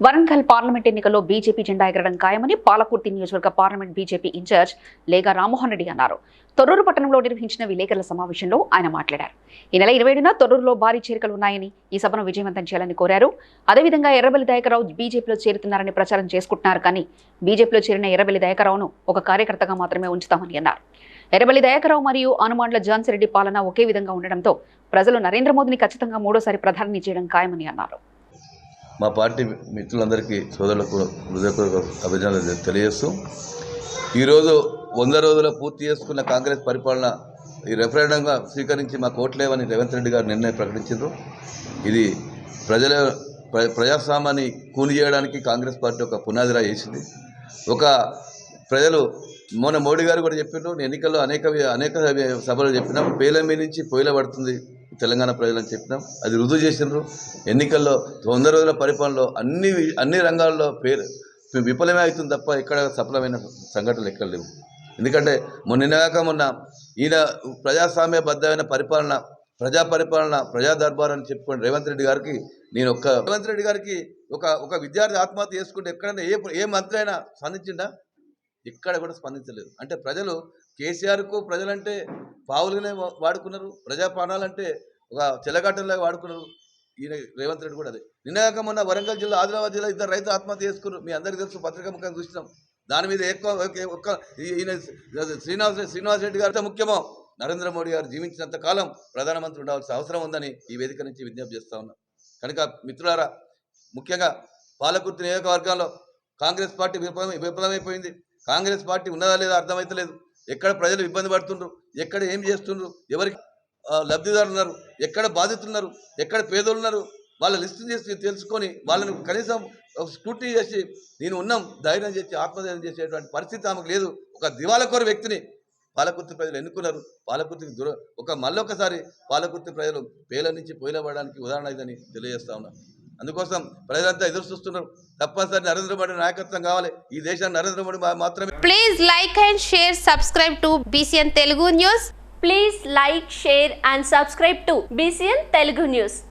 Warangal parliament ఎన్నికల్లో BJP జెండా ఎగరడం ఖాయమని పాలకుర్తి నియోజకవర్గ పార్లమెంట్ బీజేపీ ఇన్ఛార్జ్ లేగా రామ్మోహన్ రెడ్డి అన్నారు. తొర్రూరు పట్టణంలో నిర్వహించిన విలేకరుల సమావేశంలో ఆయన మాట్లాడారు. ఈ నెల ఇరవై ఏడున తొర్రూరులో భారీ చేరికలు ఉన్నాయని ఈ సభను విజయవంతం చేయాలని కోరారు. అదేవిధంగా ఎర్రబెల్లి దయాకరావు బీజేపీలో చేరుతున్నారని ప్రచారం చేసుకుంటున్నారు కానీ బీజేపీలో చేరిన ఎర్రబెల్లి దయాకరావును ఒక కార్యకర్తగా మాత్రమే ఉంచుతామని అన్నారు. ఎర్రబెల్లి దయాకరావు మరియు అనుమాండ్ల రెడ్డి పాలన ఒకే విధంగా ఉండడంతో ప్రజలు నరేంద్ర మోదీని ఖచ్చితంగా మూడోసారి ప్రధాని చేయడం ఖాయమని అన్నారు. మా పార్టీ మిత్రులందరికీ సోదరులకు హృదయపూర్వక అభినందనలు తెలియజేస్తూ ఈరోజు వంద రోజుల పూర్తి చేసుకున్న కాంగ్రెస్ పరిపాలన ఈ రెఫరెండంగా స్వీకరించి మాకు ఓట్లేవని రేవంత్ రెడ్డి గారు నిర్ణయం ప్రకటించారు ఇది ప్రజల ప్ర ప్రజాస్వామ్యాన్ని కూని చేయడానికి కాంగ్రెస్ పార్టీ ఒక పునాదిరా వేసింది. ఒక ప్రజలు మొన్న మోడీ గారు కూడా చెప్పారు నేను ఎన్నికల్లో అనేక అనేక సభలు చెప్పినాం పేలమి నుంచి పొయ్యిల పడుతుంది. తెలంగాణ ప్రజలని చెప్పినాం. అది రుజువు చేసినారు ఎన్నికల్లో వంద రోజుల పరిపాలనలో అన్ని అన్ని రంగాల్లో పేరు విఫలమే అవుతుంది తప్ప ఎక్కడ సఫలమైన సంఘటనలు ఎక్కడ లేవు. ఎందుకంటే మొన్న మొన్న ఈయన ప్రజాస్వామ్యబద్ధమైన పరిపాలన ప్రజా పరిపాలన ప్రజా దర్బార్ అని చెప్పుకోండి రేవంత్ రెడ్డి గారికి నేను ఒక్క రేవంత్ రెడ్డి గారికి ఒక ఒక విద్యార్థి ఆత్మహత్య చేసుకుంటే ఎక్కడైనా ఏ ఏ మంత్రి అయినా స్పందించిండా? ఎక్కడ కూడా స్పందించలేదు. అంటే ప్రజలు కేసీఆర్కు ప్రజలంటే పావులుగానే వాడుకున్నారు. ప్రజా ప్రాణాలంటే ఒక చెలగాటంలాగా వాడుకున్నారు. ఈయన రేవంత్ రెడ్డి కూడా అదే. నిన్నగాక మొన్న వరంగల్ జిల్లా ఆదిలాబాద్ జిల్లా ఇద్దరు రైతులు ఆత్మహత్య చేసుకున్నారు. మీ అందరికీ తెలుసు పత్రికా ముఖంగా చూసినాం. దాని మీద ఎక్కువ ఒక్క ఈయన శ్రీనివాస శ్రీనివాస్ రెడ్డి గారితో ముఖ్యమో. నరేంద్ర మోడీ గారు జీవించినంత కాలం ప్రధానమంత్రి ఉండాల్సిన అవసరం ఉందని ఈ వేదిక నుంచి విజ్ఞప్తి చేస్తా ఉన్నాం. కనుక మిత్రులారా ముఖ్యంగా పాలకుర్తి నియోజకవర్గంలో కాంగ్రెస్ పార్టీ విఫలం విఫలమైపోయింది కాంగ్రెస్ పార్టీ ఉన్నదా లేదా అర్థమైతలేదు. ఎక్కడ ప్రజలు ఇబ్బంది పడుతుండ్రు? ఎక్కడ ఏం చేస్తుండ్రు? ఎవరికి లబ్ధిదారులు ఉన్నారు ఎక్కడ బాధితులు ఉన్నారు ఎక్కడ పేదోళ్ళు ఉన్నారు వాళ్ళ లిస్ట్ చేసి తెలుసుకొని వాళ్ళని కనీసం స్క్రూటీ చేసి నేను ఉన్నాం ధైర్యం చేసి ఆత్మధైర్యం చేసేటువంటి పరిస్థితి ఆమెకు లేదు. ఒక దివాలకోరు వ్యక్తిని పాలకుర్తి ప్రజలు ఎన్నుకున్నారు. పాలకుర్తికి దూర ఒక మళ్ళొకసారి పాలకుర్తి ప్రజలు పేల నుంచి పోయిలబడడానికి ఉదాహరణ ఇదని తెలియజేస్తా ఉన్నా. అందుకోసం ప్రజలంతా ఎదురు చూస్తున్నారు. తప్పనిసరి నరేంద్ర మోడీ నాయకత్వం కావాలి. ఈ దేశాన్ని నరేంద్ర మోడీ మాత్రమే. Please like and share subscribe to BCN Telugu news please like share and subscribe to BCN Telugu news